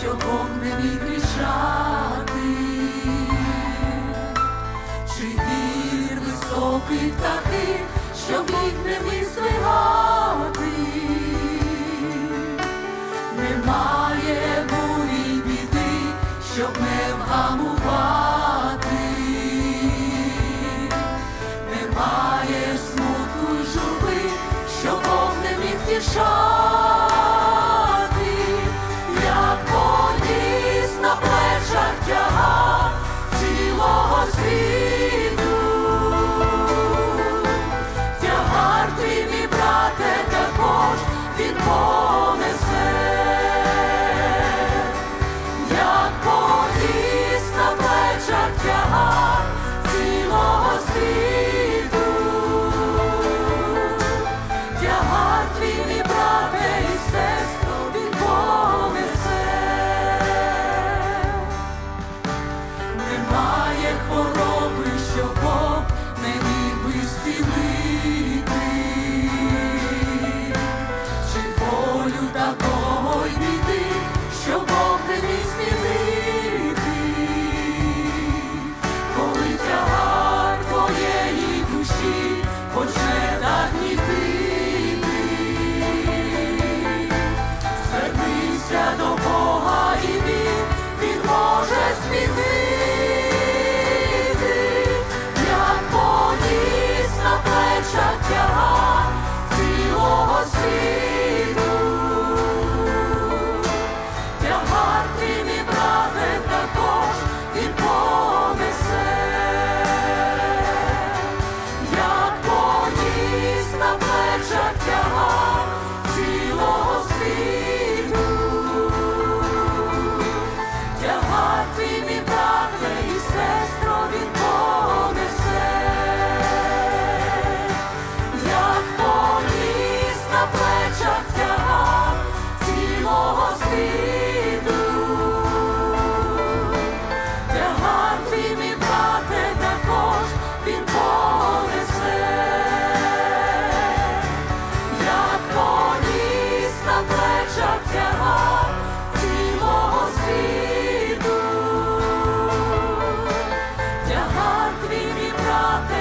що Бог не міг кричати, чи вір високий такий, що міг не міг звигати, немає бурі біди, щоб не вгамувати, немає смутку й журби, що Бог не міг тішати. Запорожця. rock.